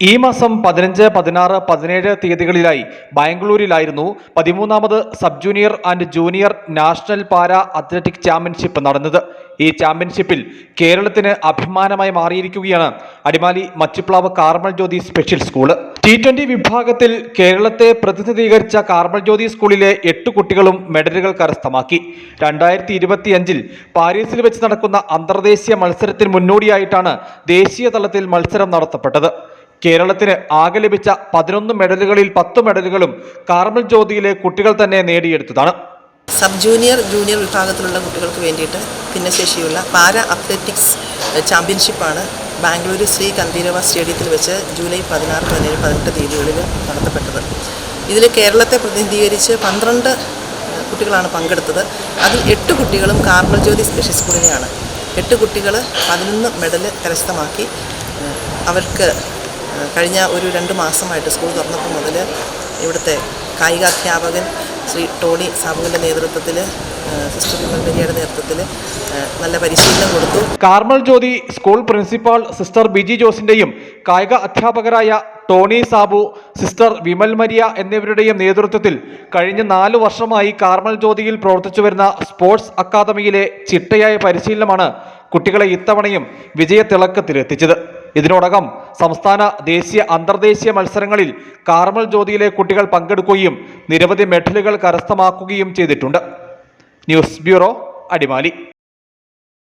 ഈ മാസം പതിനഞ്ച് പതിനാറ് പതിനേഴ് തീയതികളിലായി ബാംഗ്ലൂരിലായിരുന്നു പതിമൂന്നാമത് sub junior and junior national para athletic championship നടന്നത്. ഈ ചാമ്പ്യൻഷിപ്പിൽ കേരളത്തിന് അഭിമാനമായി മാറിയിരിക്കുകയാണ് Adimali Machiplavu Carmel Jyothi special school. T twenty വിഭാഗത്തിൽ കേരളത്തെ പ്രതിനിധീകരിച്ച കാർമൽ ജ്യോതി സ്കൂളിലെ എട്ട് കുട്ടികളും മെഡലുകൾ കരസ്ഥമാക്കി. രണ്ടായിരത്തി ഇരുപത്തിയഞ്ചിൽ പാരീസിൽ വെച്ച് നടക്കുന്ന അന്തർദേശീയ മത്സരത്തിന് മുന്നോടിയായിട്ടാണ് ദേശീയ തലത്തിൽ മത്സരം നടത്തപ്പെട്ടത്. കേരളത്തിന് ആകെ ലഭിച്ച പതിനൊന്ന് മെഡലുകളിൽ പത്ത് മെഡലുകളും കാർമൽ ജ്യോതിയിലെ കുട്ടികൾ തന്നെ നേടിയെടുത്തതാണ്. സബ് ജൂനിയർ ജൂനിയർ വിഭാഗത്തിലുള്ള കുട്ടികൾക്ക് വേണ്ടിയിട്ട് ഭിന്നശേഷിയുള്ള പാര അത്ലറ്റിക്സ് ചാമ്പ്യൻഷിപ്പാണ് ബാംഗ്ലൂർ ശ്രീ കന്തീരവ സ്റ്റേഡിയത്തിൽ വെച്ച് ജൂലൈ പതിനാറ് പതിനേഴ് പതിനെട്ട് തീയതികളിൽ നടത്തപ്പെട്ടത്. ഇതിൽ കേരളത്തെ പ്രതിനിധീകരിച്ച് പന്ത്രണ്ട് കുട്ടികളാണ് പങ്കെടുത്തത്. അതിൽ എട്ട് കുട്ടികളും കാർമൽ ജ്യോതി സ്പെഷ്യൽ സ്കൂളിലെയാണ് എട്ട് കുട്ടികൾ പതിനൊന്ന് മെഡൽ കരസ്ഥമാക്കി അവർക്ക് കഴിഞ്ഞ ഒരു രണ്ട് മാസമായിട്ട് സ്കൂൾ തുറന്നപ്പോൾ മുതൽ ഇവിടുത്തെ കായികാധ്യാപകൻ ശ്രീ ടോണി സാബുവിന്റെ നേതൃത്വത്തിൽ സിസ്റ്റർ വിമൽമരിയുടെ നേതൃത്വത്തിൽ നല്ല പരിശീലനം കൊടുത്തു. Carmel Jyothi school principal sister Biji ജോസിന്റെയും കായിക അധ്യാപകരായ Tony Sabu sister Vimal Maria എന്നിവരുടെയും നേതൃത്വത്തിൽ കഴിഞ്ഞ നാല് വർഷമായി കാർമൽ ജ്യോതിയിൽ പ്രവർത്തിച്ചു വരുന്ന സ്പോർട്സ് അക്കാദമിയിലെ ചിട്ടയായ പരിശീലനമാണ് കുട്ടികളെ ഇത്തവണയും വിജയത്തിളക്കത്തിലെത്തിച്ചത്. ഇതിനോടകം സംസ്ഥാന ദേശീയ അന്തർദേശീയ മത്സരങ്ങളിൽ കാർമൽ ജ്യോതിയിലെ കുട്ടികൾ പങ്കെടുക്കുകയും നിരവധി മെഡലുകൾ കരസ്ഥമാക്കുകയും ചെയ്തിട്ടുണ്ട്. News bureau Adimali.